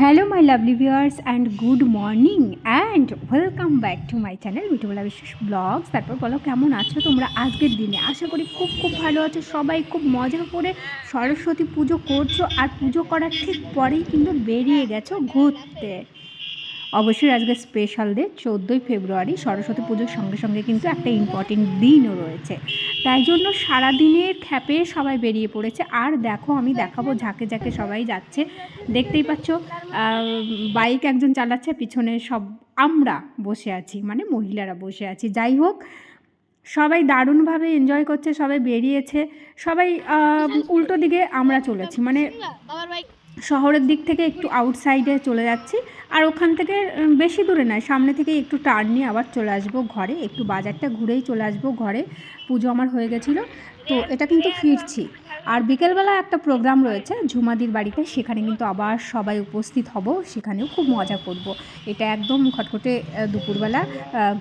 Hello my lovely viewers and good morning and welcome back to my channel Mithubela বিশেষ blogs তারপর বলো, কেমন আছো তোমরা আজকের দিনে? আশা করি খুব খুব ভালো আছো। সবাই খুব মজা করে সরস্বতী পুজো করছ, আর পুজো করার ঠিক পরেই কিন্তু বেরিয়ে গেছো ঘুরতে। অবশ্যই আজকে স্পেশাল ডে চোদ্দোই ফেব্রুয়ারি, সরস্বতী পুজোর সঙ্গে সঙ্গে কিন্তু একটা ইম্পর্টেন্ট দিনও রয়েছে। তাই জন্য সারাদিনের খ্যাপে সবাই বেরিয়ে পড়েছে। আর দেখো, আমি দেখাবো, ঝাঁকে ঝাঁকে সবাই যাচ্ছে। দেখতেই পাচ্ছ বাইক একজন চালাচ্ছে, পিছনে সব আমরা বসে আছি মানে মহিলারা বসে আছি। যাই হোক, সবাই দারুণভাবে এনজয় করছে, সবাই বেরিয়েছে। সবাই উল্টো দিকে আমরা চলেছি মানে শহরের দিক থেকে একটু আউটসাইডে চলে যাচ্ছি। আর ওখান থেকে বেশি দূরে নয়, সামনে থেকে একটু টার্ন নিয়ে আবার চলে আসব ঘরে। একটু বাজারটা ঘুরেই চলে আসব ঘরে। পুজো আমার হয়ে গেছিল। তো এটা কিন্তু ফিরছি। আর বিকেলবেলা একটা প্রোগ্রাম রয়েছে ঝুমাদির বাড়িতে। সেখানে কিন্তু আবার সবাই উপস্থিত হব সেখানেও খুব মজা করব। এটা একদম খটখটে দুপুরবেলা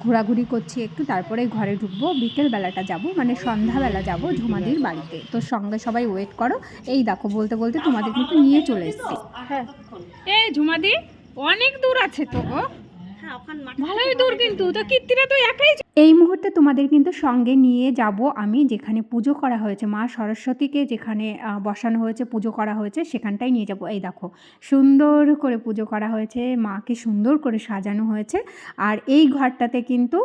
ঘোরাঘুরি করছি একটু তারপরে ঘরে ঢুকবো। বিকেলবেলাটা যাব মানে সন্ধ্যাবেলা যাব ঝুমাদির বাড়িতে। তো সঙ্গে সবাই ওয়েট করো। এই দেখো বলতে বলতে তোমাদের কিন্তু নিয়ে চলে এসছি। হ্যাঁ। এই ঝুমাদি অনেক দূর আছে তো গো। হ্যাঁ ভালোই দূর কিন্তু। তো কীর্তিরা তো একাই এই মুহূর্তে তোমাদের কিন্তু সঙ্গে নিয়ে যাব আমি, যেখানে পুজো করা হয়েছে। মা সরস্বতীকে যেখানে বসানো হয়েছে, পুজো করা হয়েছে, সেখানটাই নিয়ে যাব। এই দেখো, সুন্দর করে পুজো করা হয়েছে, মাকে সুন্দর করে সাজানো হয়েছে। আর এই ঘরটাতে কিন্তু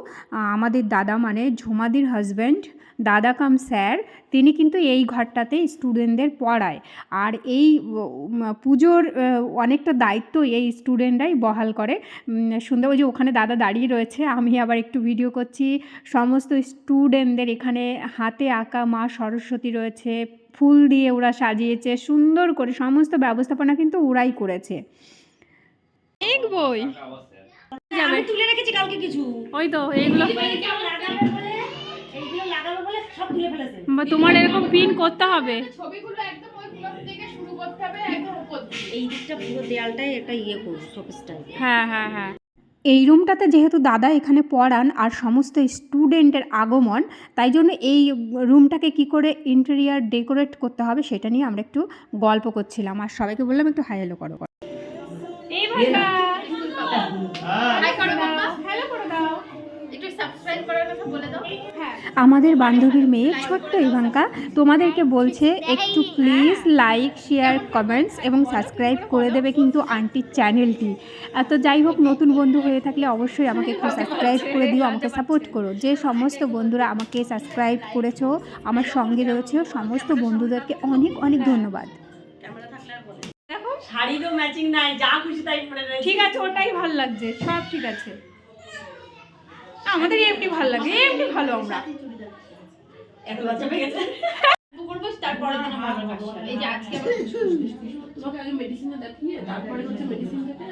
আমাদের দাদা মানে ঝুমাদির হাজব্যান্ড দাদা কাম স্যার তিনি কিন্তু এই ঘরটাতে স্টুডেন্টদের পড়ায়। আর এই পুজোর অনেকটা দায়িত্ব এই স্টুডেন্টরাই বহাল করে। সুন্দর, ওই যে ওখানে দাদা দাঁড়িয়ে রয়েছে, আমি আবার একটু ভিডিও করছি। সমস্ত স্টুডেন্টদের এখানে হাতে আঁকা মা সরস্বতী রয়েছে ফুল দিয়ে ওরা সাজিয়েছে সুন্দর করে সমস্ত ব্যবস্থাপনা কিন্তু ওরাই করেছে। বই। আমি তুলে রেখেছি কালকে কিছু। ওই তো এইগুলো। লাগাবে বলে এইগুলো লাগাবে বলে সব তুলে ফেলেছে। বা তোমার এরকম পিন করতে হবে। এই দিকটা পুরো দেয়ালটাই একটা ইয়ে করব হ্যাঁ হ্যাঁ হ্যাঁ। এই রুমটাতে যেহেতু দাদা এখানে পড়ান আর সমস্ত স্টুডেন্টের আগমন তাই জন্য এই রুমটাকে কি করে ইন্টেরিয়ার ডেকোরেট করতে হবে সেটা নিয়ে আমরা একটু গল্প করছিলাম। আর সবাইকে বললাম একটু হাই হ্যালো করো। এই করে দাও হ্যালো করে দাও একটু সাবস্ক্রাইব করার কথা বলে দাও হ্যাঁ আমাদের বান্ধবীর মেয়ে ছোট্ট ইভাঙ্কা তোমাদেরকে বলছে একটু প্লিজ লাইক শেয়ার কমেন্টস এবং সাবস্ক্রাইব করে দেবে কিন্তু আন্টির চ্যানেলটি তো যাই হোক নতুন বন্ধু হয়ে থাকলে অবশ্যই আমাকে একটু সাবস্ক্রাইব করে দিও আমাকে সাপোর্ট করো। যে সমস্ত বন্ধুরা আমাকে সাবস্ক্রাইব করেছ আমার সঙ্গে রয়েছে সমস্ত বন্ধুদেরকে অনেক অনেক ধন্যবাদ। শাড়িরও ম্যাচিং নাই যা খুশি তাই পরে ঠিক আছে ওটাই ভালো লাগছে সব ঠিক আছে। আমাদের এমনি ভালো লাগে এমনি ভালো আমরা। এত লজ্জা পেয়ে গেছে। করব তারপরে দিন আমার এই যে আজকে তোমাকে আগে মেডিসিনটা দেখিয়ে তারপরে হচ্ছে মেডিসিন খেতে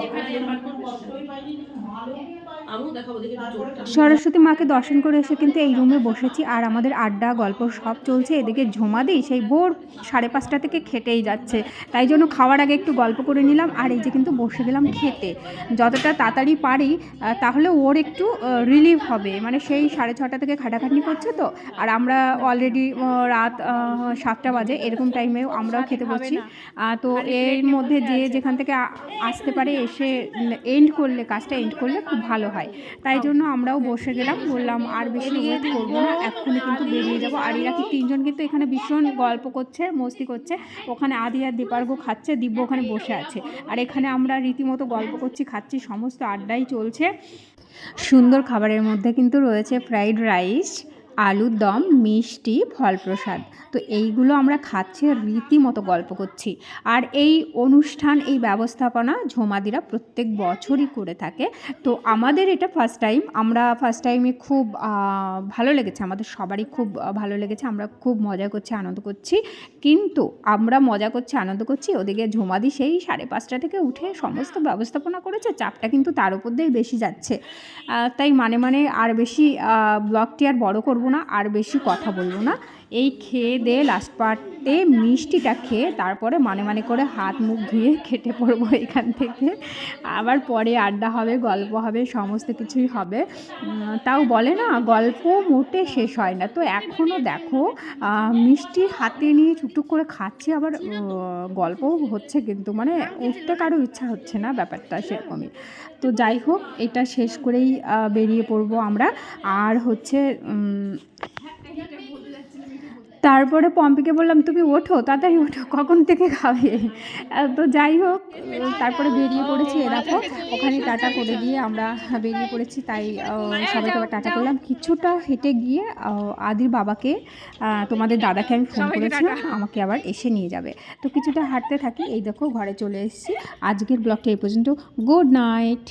যেখানে রেফার করব আমিও দেখাবো দেখে একটু চোখটা সরস্বতী মাকে দর্শন করে এসে কিন্তু এই রুমে বসেছি আর আমাদের আড্ডা গল্প সব চলছে এদিকে ঝুমা দিই সেই ভোর সাড়ে পাঁচটা থেকে খেটেই যাচ্ছে। তাই জন্য খাওয়ার আগে একটু গল্প করে নিলাম আর এই যে কিন্তু বসে গেলাম খেতে। যতটা তাড়াতাড়ি পারি তাহলে ওর একটু রিলিভ হবে। মানে সেই সাড়ে ছটা থেকে খাটাখাটনি করছে তো আর আমরা অলরেডি রাত সাতটা বাজে এরকম টাইমেও আমরাও খেতে বসছি। তো এর মধ্যে যে যেখান থেকে আসতে পারে এসে এন্ড করলে কাজটা এন্ড করলে খুব ভালো হয়। তাই জন্য আমরাও বসে গেলাম, বললাম, আর বেশি ওয়েট করব না, এক্ষুনি কিন্তু বেরিয়ে যাব। আর এরা কি তিনজন কিন্তু এখানে ভীষণ গল্প করছে, মস্তি করছে। ওখানে আদি আর দীপার্ঘ খাচ্ছে, দিব্য ওখানে বসে আছে। আর এখানে আমরা রীতিমতো গল্প করছি, খাচ্ছি, সমস্ত আড্ডাই চলছে। সুন্দর খাবারের মধ্যে কিন্তু রয়েছে ফ্রাইড রাইস। আলুর দম, মিষ্টি ফল প্রসাদ তো এইগুলো আমরা খাচ্ছি আর রীতিমতো গল্প করছি। আর এই অনুষ্ঠান, এই ব্যবস্থাপনা ঝোমাদিরা প্রত্যেক বছরই করে থাকে। তো আমাদের এটা ফার্স্ট টাইম আমরা ফার্স্ট টাইমে খুব ভালো লেগেছে। আমাদের সবারই খুব ভালো লেগেছে। আমরা খুব মজা করছি, আনন্দ করছি। কিন্তু আমরা মজা করছি, আনন্দ করছি, ওদিকে ঝোমাদি সেই সাড়ে পাঁচটা থেকে উঠে সমস্ত ব্যবস্থাপনা করেছে। চাপটা কিন্তু তার উপর দিয়েই বেশি যাচ্ছে। তাই মানে মানে আর বেশি ব্লগটি আর বড় করব না আর বেশি কথা বলব না। এই খেয়ে দিয়ে লাস্ট পার্টে মিষ্টিটা খেয়ে তারপরে মানে মানে করে হাত মুখ ধুয়ে কেটে পড়ব এখান থেকে। আবার পরে আড্ডা হবে, গল্প হবে, সমস্ত কিছুই হবে। তাও বলে না, গল্প মোটে শেষ হয় না। তো এখনও দেখো মিষ্টি হাতে নিয়ে টুকটুক করে খাচ্ছি, আবার গল্পও হচ্ছে কিন্তু মানে উঠতে কারও ইচ্ছা হচ্ছে না ব্যাপারটা সেরকমই। তো যাই হোক, এটা শেষ করেই বেরিয়ে পড়ব আমরা। আর হচ্ছে তারপরে পম্পিকে বললাম তুমি ওঠো তাড়াতাড়ি ওঠো কখন থেকে খাবে? তো যাই হোক তারপরে বেরিয়ে পড়েছি এরকম ওখানে টাটা করে দিয়ে আমরা বেরিয়ে পড়েছি তাই সবাইকে আবার টাটা করলাম। কিছুটা হেঁটে গিয়ে আদির বাবাকে তোমাদের দাদাকে আমি ফোন করেছিলাম আমাকে আবার এসে নিয়ে যাবে। তো কিছুটা হাঁটতে থাকি এই দেখো ঘরে চলে এসেছি। আজকের ব্লগটা এই পর্যন্ত। Good night